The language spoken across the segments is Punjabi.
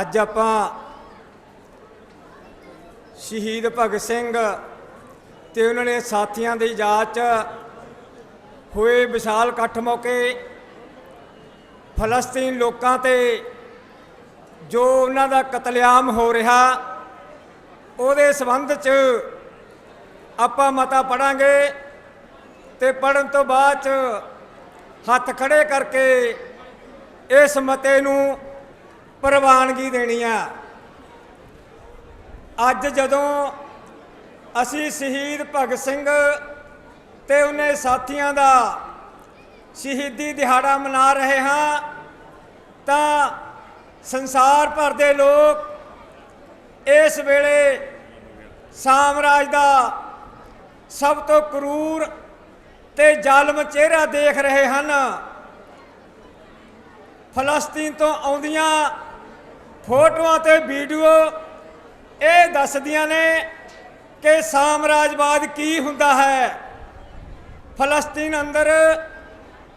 ਅੱਜ ਆਪਾਂ ਸ਼ਹੀਦ ਭਗਤ ਸਿੰਘ ਤੇ ਉਹਨਾਂ ਦੇ ਸਾਥੀਆਂ ਦੀ ਯਾਦ 'ਚ ਹੋਏ ਵਿਸ਼ਾਲ ਇਕੱਠ ਮੌਕੇ ਫਲਸਤੀਨ ਲੋਕਾਂ ਤੇ ਜੋ ਉਹਨਾਂ ਦਾ ਕਤਲੇਆਮ ਹੋ ਰਿਹਾ, ਉਹਦੇ ਸੰਬੰਧ 'ਚ ਆਪਾਂ ਮਤਾ ਪੜਾਂਗੇ ਤੇ ਪੜਨ ਤੋਂ ਬਾਅਦ 'ਚ ਹੱਥ ਖੜੇ ਕਰਕੇ ਇਸ ਮਤੇ ਨੂੰ ਪ੍ਰਵਾਨਗੀ ਦੇਣੀ ਆ। ਅੱਜ ਜਦੋਂ ਅਸੀਂ ਸ਼ਹੀਦ ਭਗਤ ਸਿੰਘ ਤੇ ਉਹਨੇ ਸਾਥੀਆਂ ਦਾ ਸ਼ਹੀਦੀ ਦਿਹਾੜਾ ਮਨਾ ਰਹੇ ਹਾਂ, ਤਾਂ ਸੰਸਾਰ ਭਰ ਦੇ ਲੋਕ ਇਸ ਵੇਲੇ ਸਾਮਰਾਜ ਦਾ ਸਭ ਤੋਂ ਕਰੂਰ ਤੇ ਜ਼ਾਲਮ ਚਿਹਰਾ ਦੇਖ ਰਹੇ ਹਨ। ਫਲਸਤੀਨ ਤੋਂ ਆਉਂਦੀਆਂ ਫੋਟੋਆਂ ਤੇ ਵੀਡੀਓ ਇਹ ਦੱਸਦੀਆਂ ਨੇ ਕਿ ਸਾਮਰਾਜਵਾਦ ਕੀ ਹੁੰਦਾ ਹੈ। ਫਲਸਤੀਨ ਅੰਦਰ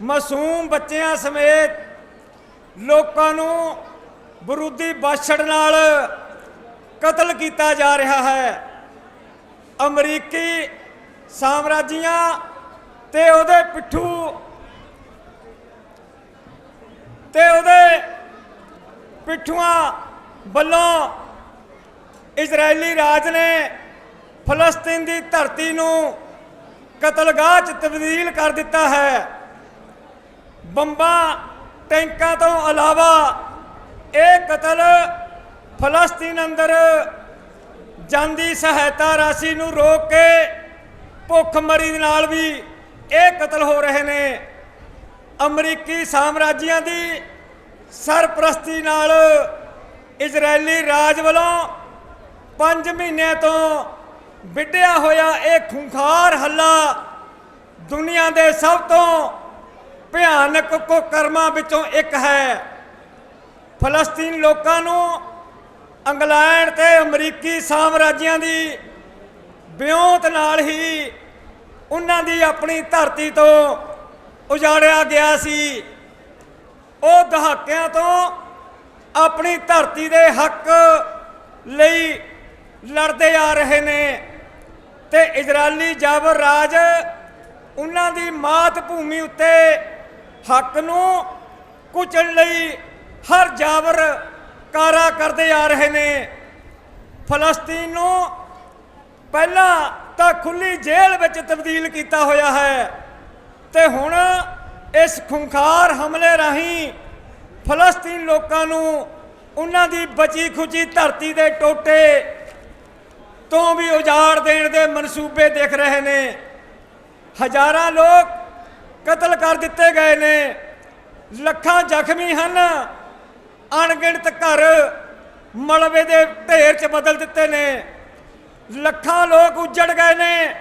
ਮਾਸੂਮ ਬੱਚਿਆਂ ਸਮੇਤ ਲੋਕਾਂ ਨੂੰ ਬਰੂਦੀ ਬਾਛੜ ਨਾਲ ਕਤਲ ਕੀਤਾ ਜਾ ਰਿਹਾ ਹੈ। ਅਮਰੀਕੀ ਸਾਮਰਾਜੀਆਂ ਤੇ ਉਹਦੇ ਪਿੱਠੂ ਤੇ ਉਹਦੇ ਪਿੱਠੂਆਂ ਵੱਲੋਂ ਇਜ਼ਰਾਈਲੀ ਰਾਜ ਨੇ ਫਲਸਤੀਨ ਦੀ ਧਰਤੀ ਨੂੰ ਕਤਲਗਾਹ 'ਚ ਤਬਦੀਲ ਕਰ ਦਿੱਤਾ ਹੈ। ਬੰਬਾਂ ਟੈਂਕਾਂ ਤੋਂ ਇਲਾਵਾ ਇਹ ਕਤਲ ਫਲਸਤੀਨ ਅੰਦਰ ਜਾਂਦੀ ਸਹਾਇਤਾ ਰਾਸ਼ੀ ਨੂੰ ਰੋਕ ਕੇ ਭੁੱਖਮਰੀ ਦੇ ਨਾਲ ਵੀ ਇਹ ਕਤਲ ਹੋ ਰਹੇ ਨੇ। ਅਮਰੀਕੀ ਸਾਮਰਾਜੀਆਂ ਦੀ ਸਰਪ੍ਰਸਤੀ ਨਾਲ ਇਜ਼ਰਾਈਲੀ ਰਾਜ ਵੱਲੋਂ 5 ਮਹੀਨਿਆਂ ਤੋਂ ਵਿੱਢਿਆ ਹੋਇਆ ਇਹ ਖੁੰਖਾਰ ਹੱਲਾ ਦੁਨੀਆ ਦੇ ਸਭ ਤੋਂ ਭਿਆਨਕ ਕੁਕਰਮਾਂ ਵਿੱਚੋਂ ਇੱਕ ਹੈ। ਫਲਸਤੀਨ ਲੋਕਾਂ ਨੂੰ ਇੰਗਲੈਂਡ ਤੇ ਅਮਰੀਕੀ ਸਾਮਰਾਜੀਆਂ ਦੀ ਵਿਉਂਤ ਨਾਲ ਹੀ ਉਹਨਾਂ ਦੀ ਆਪਣੀ ਧਰਤੀ ਤੋਂ ਉਜਾੜਿਆ ਗਿਆ ਸੀ। ਉਹ ਦਹਾਕਿਆਂ ਤੋਂ ਆਪਣੀ ਧਰਤੀ ਦੇ ਹੱਕ ਲਈ ਲੜਦੇ ਆ ਰਹੇ ਨੇ ਤੇ ਇਜ਼ਰਾਈਲੀ ਜਾਬਰ ਰਾਜ ਉਹਨਾਂ ਦੀ ਮਾਤ ਭੂਮੀ ਉੱਤੇ ਹੱਕ ਨੂੰ ਕੁਚਣ ਲਈ ਹਰ ਜਾਬਰ ਕਾਰਾ ਕਰਦੇ ਆ ਰਹੇ ਨੇ। ਫਲਸਤੀਨ ਨੂੰ ਪਹਿਲਾਂ ਤਾਂ ਖੁੱਲੀ ਜੇਲ੍ਹ ਵਿੱਚ ਤਬਦੀਲ ਕੀਤਾ ਹੋਇਆ ਹੈ ਤੇ ਹੁਣ ਇਸ ਖੁੰਖਾਰ ਹਮਲੇ ਰਾਹੀਂ ਫਲਸਤੀਨ ਲੋਕਾਂ ਨੂੰ ਉਹਨਾਂ ਦੀ ਬਚੀ ਖੁਚੀ ਧਰਤੀ ਦੇ ਟੋਟੇ ਤੋਂ ਵੀ ਉਜਾੜ ਦੇਣ ਦੇ ਮਨਸੂਬੇ ਦਿਖ ਰਹੇ ਨੇ। ਹਜ਼ਾਰਾਂ ਲੋਕ ਕਤਲ ਕਰ ਦਿੱਤੇ ਗਏ ਨੇ। ਲੱਖਾਂ ਜ਼ਖਮੀ ਹਨ। ਅਣਗਿਣਤ ਘਰ ਮਲਬੇ ਦੇ ਢੇਰ 'ਚ ਬਦਲ ਦਿੱਤੇ ਨੇ। ਲੱਖਾਂ ਲੋਕ ਉੱਜੜ ਗਏ ਨੇ।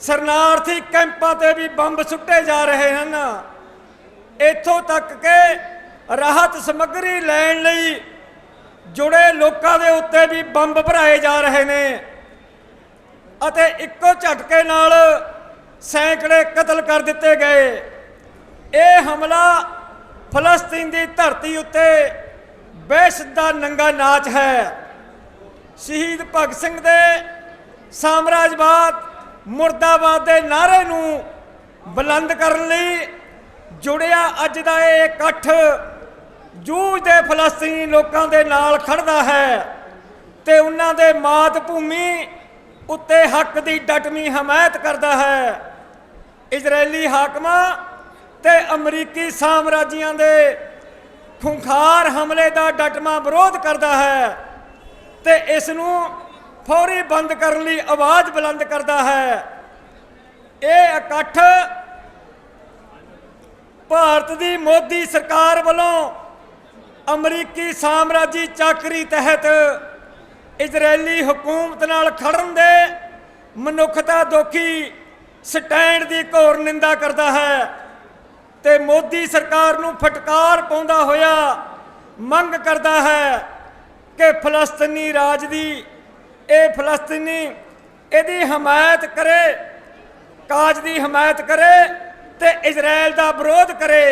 ਸਰਨਾਰਥੀ ਕੈਂਪਾਂ ਤੇ ਵੀ ਬੰਬ ਸੁੱਟੇ ਜਾ ਰਹੇ ਹਨ। ਇੱਥੋਂ ਤੱਕ ਕਿ ਰਾਹਤ ਸਮੱਗਰੀ ਲੈਣ ਲਈ ਜੁੜੇ ਲੋਕਾਂ ਦੇ ਉੱਤੇ ਵੀ ਬੰਬ ਭਰਾਏ ਜਾ ਰਹੇ ਨੇ ਅਤੇ ਇੱਕੋ ਝਟਕੇ ਨਾਲ ਸੈਂਕੜੇ ਕਤਲ ਕਰ ਦਿੱਤੇ ਗਏ। ਇਹ ਹਮਲਾ ਫਲਸਤੀਨ ਦੀ ਧਰਤੀ ਉੱਤੇ ਬਹਿਸ਼ਤ ਦਾ ਨੰਗਾ ਨਾਚ ਹੈ। ਸ਼ਹੀਦ ਭਗਤ ਸਿੰਘ ਦੇ ਸਾਮਰਾਜਵਾਦ ਮੁਰਦਾਬਾਦ ਦੇ ਨਾਰੇ ਨੂੰ ਬੁਲੰਦ ਕਰਨ ਲਈ ਜੁੜਿਆ ਅੱਜ ਦਾ ਇਹ ਇਕੱਠ। ਜੂਝਦੇ ਫਲਸਤੀਨੀ ਲੋਕਾਂ ਦੇ ਨਾਲ ਖੜਦਾ ਹੈ ਤੇ ਉਹਨਾਂ ਦੇ ਮਾਤ ਭੂਮੀ ਉੱਤੇ ਹੱਕ ਦੀ ਡਟਵੀਂ ਹਮਾਇਤ ਕਰਦਾ ਹੈ। ਇਜ਼ਰਾਈਲੀ ਹਾਕਮਾਂ ਤੇ ਅਮਰੀਕੀ ਸਾਮਰਾਜੀਆਂ ਦੇ ਖੁੰਖਾਰ ਹਮਲੇ ਦਾ ਡਟਮਾ ਵਿਰੋਧ ਕਰਦਾ ਹੈ ਤੇ ਇਸ ਨੂੰ ਫੌਰੀ ਬੰਦ ਕਰਨ ਲਈ ਆਵਾਜ਼ ਬੁਲੰਦ ਕਰਦਾ ਹੈ। ਇਹ ਇਕੱਠ ਭਾਰਤ ਦੀ ਮੋਦੀ ਸਰਕਾਰ ਵੱਲੋਂ ਅਮਰੀਕੀ ਸਾਮਰਾਜੀ ਚਾਕਰੀ ਤਹਿਤ ਇਜ਼ਰਾਈਲੀ ਹਕੂਮਤ ਨਾਲ ਖੜਨ ਦੇ ਮਨੁੱਖਤਾ ਦੋਖੀ ਸਟੈਂਡ ਦੀ ਘੋਰ ਨਿੰਦਾ ਕਰਦਾ ਹੈ ਤੇ ਮੋਦੀ ਸਰਕਾਰ ਨੂੰ ਫਟਕਾਰ ਪਾਉਂਦਾ ਹੋਇਆ ਮੰਗ ਕਰਦਾ ਹੈ ਕਿ ਫਲਸਤੀਨੀ ਰਾਜ ਦੀ ਇਹ ਫਲਸਤੀਨੀ ਇਹਦੀ ਹਮਾਇਤ ਕਰੇ, ਕਾਜ ਦੀ ਹਮਾਇਤ ਕਰੇ ਤੇ ਇਜ਼ਰਾਈਲ ਦਾ ਵਿਰੋਧ ਕਰੇ।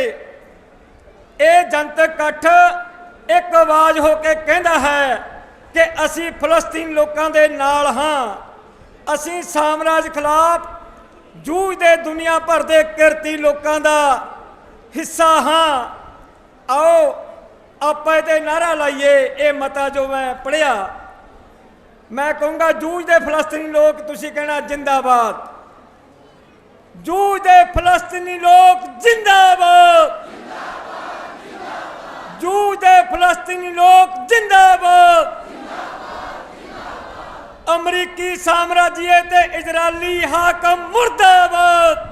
ਇਹ ਜਨਤਕ ਇਕੱਠ ਇੱਕ ਆਵਾਜ਼ ਹੋ ਕੇ ਕਹਿੰਦਾ ਹੈ ਕਿ ਅਸੀਂ ਫਲਸਤੀਨ ਲੋਕਾਂ ਦੇ ਨਾਲ ਹਾਂ। ਅਸੀਂ ਸਾਮਰਾਜ ਖਿਲਾਫ ਜੂਝ ਦੇ ਦੁਨੀਆ ਭਰ ਦੇ ਕਿਰਤੀ ਲੋਕਾਂ ਦਾ ਹਿੱਸਾ ਹਾਂ। ਆਓ, ਆਪਾਂ ਇਹਦੇ ਨਾਰਾ ਲਾਈਏ, ਇਹ ਮਤਾ ਜੋ ਮੈਂ ਪੜਿਆ ਮੈਂ ਕਹੂੰਗਾ ਜੂਝਦੇ ਫਲਸਤੀਨੀ ਲੋਕ, ਤੁਸੀਂ ਕਹਿਣਾ ਜਿੰਦਾਬਾਦ। ਜੂਝਦੇ ਫਲਸਤੀਨੀ ਲੋਕ ਜਿੰਦਾਬਾਦ। ਜੂਝਦੇ ਫਲਸਤੀਨੀ ਲੋਕ ਜਿੰਦਾਬਾਦ। ਅਮਰੀਕੀ ਸਾਮਰਾਜੀਏ ਤੇ ਇਜ਼ਰਾਈਲੀ ਹਾਕਮ ਮੁਰਦਾਬਾਦ।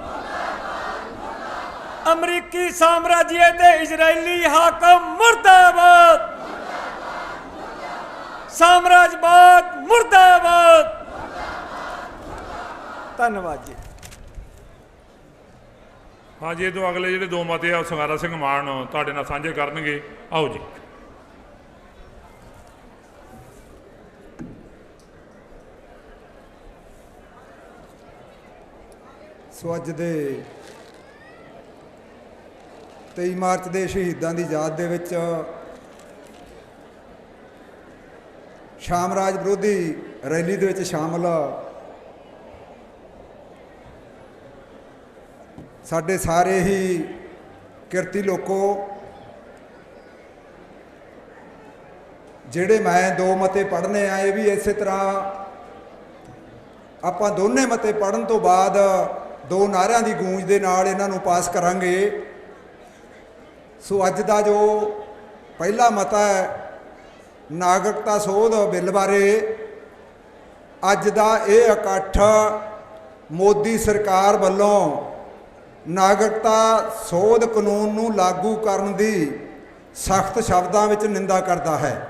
ਅਮਰੀਕੀ ਸਾਮਰਾਜੀਏ ਤੇ ਇਜ਼ਰਾਈਲੀ ਹਾਕਮ ਮੁਰਦਾਬਾਦ। ਸਾਮਰਾਜਵਾਦ ਮੁਰਦਾਬਾਦ। ਧੰਨਵਾਦ ਜੀ। ਹਾਂਜੀ ਇਹ ਤੋਂ ਅਗਲੇ ਜਿਹੜੇ ਦੋ ਮਤੇ ਆ ਸੰਗਾਰਾ ਸਿੰਘ ਮਾਨ ਤੁਹਾਡੇ ਨਾਲ ਸਾਂਝੇ ਕਰਨਗੇ। ਆਓ ਜੀ। ਸੋ ਅੱਜ ਦੇ 23 ਮਾਰਚ ਦੇ ਸ਼ਹੀਦਾਂ ਦੀ ਯਾਦ ਦੇ ਵਿੱਚ ਸ਼ਾਮਰਾਜ ਵਿਰੋਧੀ ਰੈਲੀ ਦੇ ਵਿੱਚ ਸ਼ਾਮਲ ਸਾਡੇ ਸਾਰੇ ਹੀ ਕਿਰਤੀ ਲੋਕੋ, ਜਿਹੜੇ ਮੈਂ ਦੋ ਮਤੇ ਪੜ੍ਹਨੇ ਆ, ਇਹ ਵੀ ਇਸੇ ਤਰ੍ਹਾਂ ਆਪਾਂ ਦੋਨੇ ਮਤੇ ਪੜਨ ਤੋਂ ਬਾਅਦ ਦੋ ਨਾਰਿਆਂ ਦੀ ਗੂੰਜ ਦੇ ਨਾਲ ਇਹਨਾਂ ਨੂੰ ਪਾਸ ਕਰਾਂਗੇ। ਸੋ ਅੱਜ ਦਾ ਜੋ ਪਹਿਲਾ ਮਤਾ ਹੈ ਨਾਗਰਿਕਤਾ ਸੋਧ ਬਿੱਲ ਬਾਰੇ ਅੱਜ ਦਾ ਇਹ ਇਕੱਠ ਮੋਦੀ ਸਰਕਾਰ ਵੱਲੋਂ ਨਾਗਰਿਕਤਾ ਸੋਧ ਕਾਨੂੰਨ ਨੂੰ ਲਾਗੂ ਕਰਨ ਦੀ ਸਖਤ ਸ਼ਬਦਾਂ ਵਿੱਚ ਨਿੰਦਾ ਕਰਦਾ ਹੈ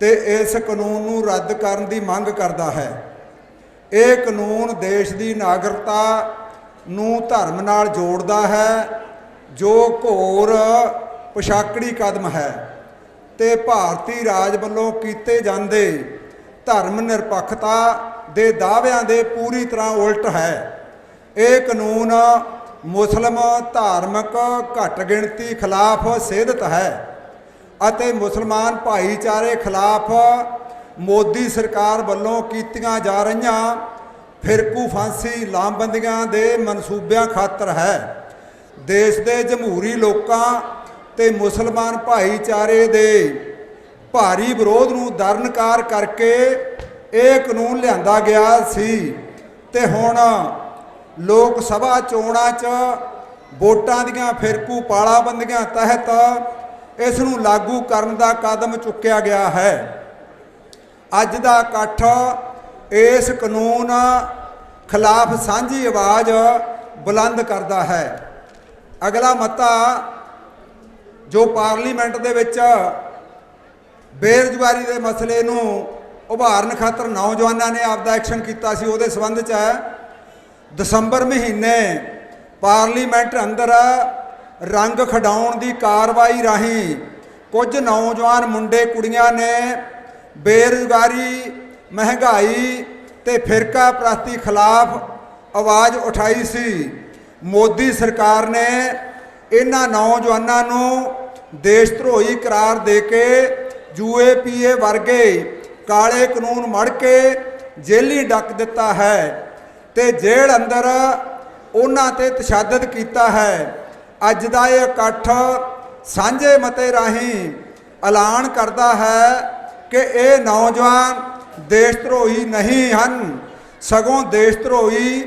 ਤੇ ਇਸ ਕਾਨੂੰਨ ਨੂੰ ਰੱਦ ਕਰਨ ਦੀ ਮੰਗ ਕਰਦਾ ਹੈ। ਇਹ ਕਾਨੂੰਨ ਦੇਸ਼ ਦੀ ਨਾਗਰਿਕਤਾ ਨੂੰ ਧਰਮ ਨਾਲ ਜੋੜਦਾ ਹੈ, ਜੋ ਘੋਰ ਪਛਾਕੜੀ ਕਦਮ ਹੈ। ਤੇ ਭਾਰਤੀ ਰਾਜ ਵੱਲੋਂ ਕੀਤੇ ਜਾਂਦੇ ਧਰਮ ਨਿਰਪੱਖਤਾ ਦੇ ਦਾਅਵਿਆਂ ਦੇ ਪੂਰੀ ਤਰ੍ਹਾਂ ਉਲਟ ਹੈ। ਇਹ ਕਾਨੂੰਨ ਮੁਸਲਮ ਧਾਰਮਿਕ ਘੱਟ ਗਿਣਤੀ ਖਿਲਾਫ ਸਿੱਧਤ ਹੈ ਅਤੇ ਮੁਸਲਮਾਨ ਭਾਈਚਾਰੇ ਖਿਲਾਫ ਮੋਦੀ ਸਰਕਾਰ ਵੱਲੋਂ ਕੀਤੀਆਂ ਜਾ ਰਹੀਆਂ ਫਿਰਕੂ ਫਾਂਸੀ, ਲਾਮਬੰਦੀਆਂ ਦੇ ਮਨਸੂਬਿਆਂ ਖਾਤਰ ਹੈ। ਦੇਸ਼ ਦੇ ਜਮਹੂਰੀ ਲੋਕਾਂ ਤੇ ਮੁਸਲਮਾਨ ਭਾਈਚਾਰੇ ਦੇ ਭਾਰੀ ਵਿਰੋਧ ਨੂੰ ਦਰਨਕਾਰ ਕਰਕੇ ਇਹ ਕਾਨੂੰਨ ਲਿਆਂਦਾ ਗਿਆ ਸੀ। ਤੇ ਹੁਣ ਲੋਕ ਸਭਾ ਚੋਣਾਂ 'ਚ ਵੋਟਾਂ ਦੀਆਂ ਫਿਰਕੂ ਪਾਲਾਬੰਦੀਆਂ ਤਹਿਤ ਇਸ ਨੂੰ ਲਾਗੂ ਕਰਨ ਦਾ ਕਦਮ ਚੁੱਕਿਆ ਗਿਆ ਹੈ। ਅੱਜ ਦਾ ਇਕੱਠ ਇਸ ਕਾਨੂੰਨ ਖਿਲਾਫ ਸਾਂਝੀ ਆਵਾਜ਼ ਬੁਲੰਦ ਕਰਦਾ ਹੈ। ਅਗਲਾ ਮਤਾ ਜੋ ਪਾਰਲੀਮੈਂਟ ਦੇ ਵਿੱਚ ਬੇਰੁਜ਼ਗਾਰੀ ਦੇ ਮਸਲੇ ਨੂੰ ਉਭਾਰਨ ਖਾਤਰ ਨੌਜਵਾਨਾਂ ਨੇ ਆਪਦਾ ਐਕਸ਼ਨ ਕੀਤਾ ਸੀ, ਉਹਦੇ ਸੰਬੰਧ 'ਚ ਹੈ। ਦਸੰਬਰ ਮਹੀਨੇ ਪਾਰਲੀਮੈਂਟ ਅੰਦਰ ਰੰਗ ਖਡਾਉਣ ਦੀ ਕਾਰਵਾਈ ਰਾਹੀਂ ਕੁਝ ਨੌਜਵਾਨ ਮੁੰਡੇ ਕੁੜੀਆਂ ਨੇ ਬੇਰੁਜ਼ਗਾਰੀ, ਮਹਿੰਗਾਈ ਤੇ ਫਿਰਕਾ ਪ੍ਰਸਤੀ ਖਿਲਾਫ ਆਵਾਜ਼ ਉਠਾਈ ਸੀ। ਮੋਦੀ ਸਰਕਾਰ ਨੇ ਇਹਨਾਂ ਨੌਜਵਾਨਾਂ ਨੂੰ ਦੇਸ਼ ਧਰੋਹੀ ਕਰਾਰ ਦੇ ਕੇ ਯੂਏਪੀਏ ਵਰਗੇ ਕਾਲੇ ਕਾਨੂੰਨ ਮੜ ਕੇ ਜੇਲੀ ਡੱਕ ਦਿੱਤਾ ਹੈ ਤੇ ਜੇਲ੍ਹ ਅੰਦਰ ਉਹਨਾਂ ਤੇ ਤਸ਼ੱਦਦ ਕੀਤਾ ਹੈ। ਅੱਜ ਦਾ ਇਹ ਇਕੱਠ ਸਾਂਝੇ ਮਤੇ ਰਾਹੀਂ ਐਲਾਨ ਕਰਦਾ ਹੈ ਕਿ ਇਹ ਨੌਜਵਾਨ ਦੇਸ਼ ਧਰੋਹੀ ਨਹੀਂ ਹਨ, ਸਗੋਂ ਦੇਸ਼ ਧਰੋਹੀ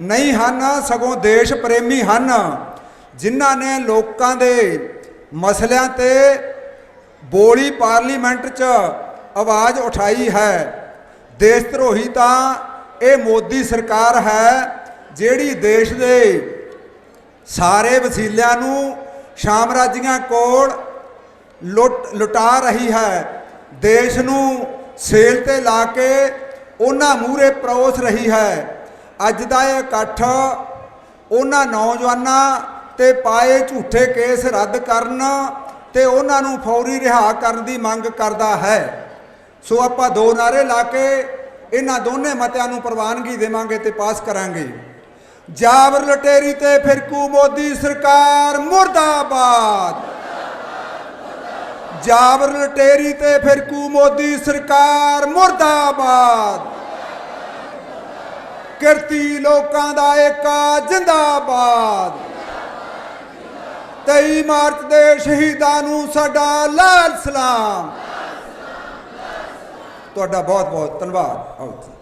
ਨਹੀਂ ਹਨ, ਸਗੋਂ ਦੇਸ਼ ਪ੍ਰੇਮੀ ਹਨ, ਜਿਨ੍ਹਾਂ ਨੇ ਲੋਕਾਂ ਦੇ ਮਸਲਿਆਂ ਤੇ ਬੋਲੀ ਪਾਰਲੀਮੈਂਟ 'ਚ ਆਵਾਜ਼ ਉਠਾਈ ਹੈ। ਦੇਸ਼ ਧਰੋਹੀ ਤਾਂ ਇਹ ਮੋਦੀ ਸਰਕਾਰ ਹੈ ਜਿਹੜੀ ਦੇਸ਼ ਦੇ ਸਾਰੇ ਵਸੀਲਿਆਂ ਨੂੰ ਸਾਮਰਾਜੀਆਂ ਕੋਲ ਲੁੱਟ, ਲੁਟਾ ਰਹੀ ਹੈ। ਦੇਸ਼ ਨੂੰ ਸੇਲ ਤੇ ਲਾ ਕੇ ਉਹਨਾਂ ਮੂਹਰੇ ਪਰੋਸ ਰਹੀ ਹੈ। ਅੱਜ ਦਾ ਇਹ ਇਕੱਠ ਉਹਨਾਂ ਨੌਜਵਾਨਾਂ ਤੇ ਪਾਏ ਝੂਠੇ ਕੇਸ ਰੱਦ ਕਰਨ ਤੇ ਉਹਨਾਂ ਨੂੰ ਫੌਰੀ ਰਿਹਾ ਕਰਨ ਦੀ ਮੰਗ ਕਰਦਾ ਹੈ। ਸੋ ਆਪਾਂ ਦੋ ਨਾਰੇ ਲਾ ਕੇ ਇਹਨਾਂ ਦੋਨੇ ਮਤਿਆਂ ਨੂੰ ਪ੍ਰਵਾਨਗੀ ਦੇਵਾਂਗੇ ਤੇ ਪਾਸ ਕਰਾਂਗੇ। ਜਾਬਰ ਲਟੇਰੀ ਤੇ ਫਿਰਕੂ ਮੋਦੀ ਸਰਕਾਰ, ਮੁਰਦਾਬਾਦ! ਜਾਬਰ ਲਟੇਰੀ ਤੇ ਫਿਰਕੂ ਮੋਦੀ ਸਰਕਾਰ, ਮੁਰਦਾਬਾਦ! ਕਿਰਤੀ ਲੋਕਾਂ ਦਾ ਏਕਾ, ਜਿੰਦਾਬਾਦ! 23 ਮਾਰਚ ਦੇ ਸ਼ਹੀਦਾਂ ਨੂੰ ਸਾਡਾ ਲਾਲ ਸਲਾਮ। ਤੁਹਾਡਾ ਬਹੁਤ ਬਹੁਤ ਧੰਨਵਾਦ। ਆਓ ਜੀ।